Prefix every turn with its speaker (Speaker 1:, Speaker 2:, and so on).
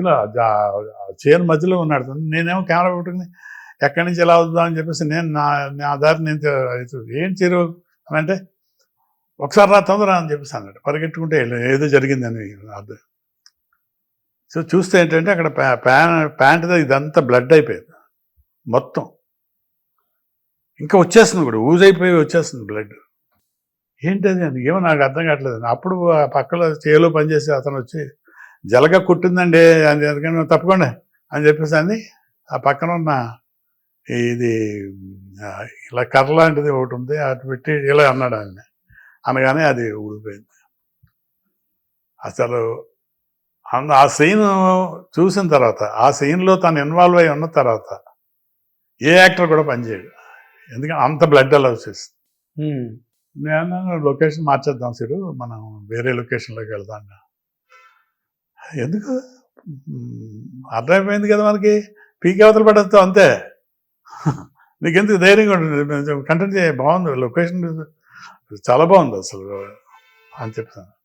Speaker 1: ఇలా చైర్ మధ్యలో ఉన్నాడు. నేనేమో కెమెరా పెట్టుకుని ఎక్కడి నుంచి ఎలా అవుతుందా అని చెప్పేసి నేను నా నా దారి నేను ఏం చిరు అంటే ఒకసారి రా తొందర అని చెప్పేసి అన్నాడు. పరిగెట్టుకుంటే ఏదో జరిగిందని అర్థం. సో చూస్తే ఏంటంటే అక్కడ ప్యాన్ ప్యాంట్ ఇదంతా బ్లడ్ అయిపోయింది. మొత్తం. ఇంకా వచ్చేస్తుంది కూడా. ఊజ్ అయిపోయి వచ్చేస్తుంది బ్లడ్. ఏంటది అని ఏమో నాకు అర్థం కావట్లేదు. అప్పుడు పక్కలో చేలో పనిచేసే అతను వచ్చి జలగ కుట్టిందండి అని అందుకని తప్పకుండా అని చెప్పేసి అని ఆ పక్కన ఉన్న ఇది ఇలా కర్ర లాంటిది ఒకటి ఉంది అటు పెట్టి ఇలా అన్నాడు ఆయన. అనగానే అది ఊడిపోయింది. అసలు అన్న- ఆ సీన్ చూసిన తర్వాత ఆ సీన్లో తను ఇన్వాల్వ్ అయి ఉన్న తర్వాత ఏ యాక్టర్ కూడా పనిచేయడు ఎందుకంటే అంత బ్లడ్ అలా వచ్చేస్తుంది. నేను లొకేషన్ మార్చేద్దాం సిరు మనం వేరే లొకేషన్లోకి వెళ్దాం ఎందుకు? అర్థమైపోయింది కదా మనకి? పీకే అవతల పడేస్తాం అంతే. నీకెందుకు ధైర్యంగా ఉంటుంది? కంటెంట్ బాగుంది. లొకేషన్ చాలా బాగుంది అసలు. అని చెప్తాను